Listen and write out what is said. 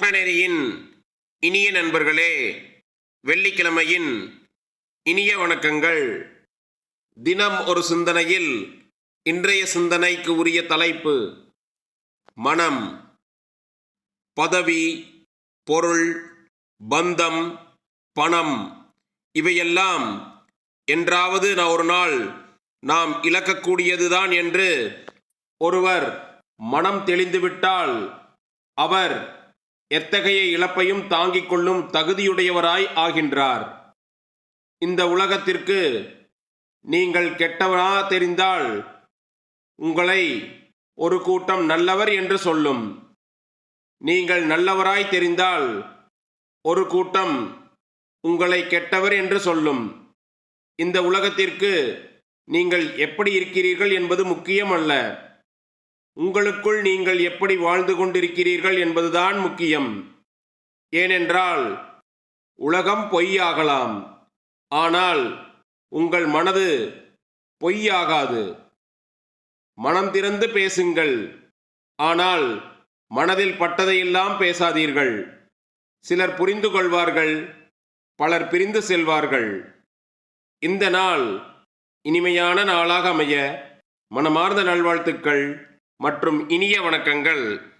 அறநெறியின் இனிய நண்பர்களே வெள்ளிக்கிழமையின் இனிய வணக்கங்கள். தினம் ஒரு சிந்தனையில் இன்றைய சிந்தனைக்கு உரிய தலைப்பு மனம் பதவி பொருள் பந்தம் பணம் இவையெல்லாம் என்றாவது நான் ஒரு நாள் நாம் இழக்கக்கூடியதுதான் என்று ஒருவர் மனம் தெளிந்துவிட்டால் அவர் எத்தகைய இழப்பையும் தாங்கிக் கொள்ளும் தகுதியுடையவராய் ஆகின்றார். இந்த உலகத்திற்கு நீங்கள் கெட்டவரா தெரிந்தால் உங்களை ஒரு கூட்டம் நல்லவர் என்று சொல்லும். நீங்கள் நல்லவராய் தெரிந்தால் ஒரு கூட்டம் உங்களை கெட்டவர் என்று சொல்லும். இந்த உலகத்திற்கு நீங்கள் எப்படி இருக்கிறீர்கள் என்பது முக்கியமல்ல. உங்களுக்குள் நீங்கள் எப்படி வாழ்ந்து கொண்டிருக்கிறீர்கள் என்பதுதான் முக்கியம். ஏனென்றால் உலகம் பொய்யாகலாம். ஆனால் உங்கள் மனது பொய்யாகாது. மனம் திறந்து பேசுங்கள். ஆனால் மனதில் பட்டதையெல்லாம் பேசாதீர்கள். சிலர் புரிந்து கொள்வார்கள் பலர் பிரிந்து செல்வார்கள். இந்த நாள் இனிமையான நாளாக அமைய மனமார்ந்த நல்வாழ்த்துக்கள். மற்றும் இனிய வணக்கங்கள்.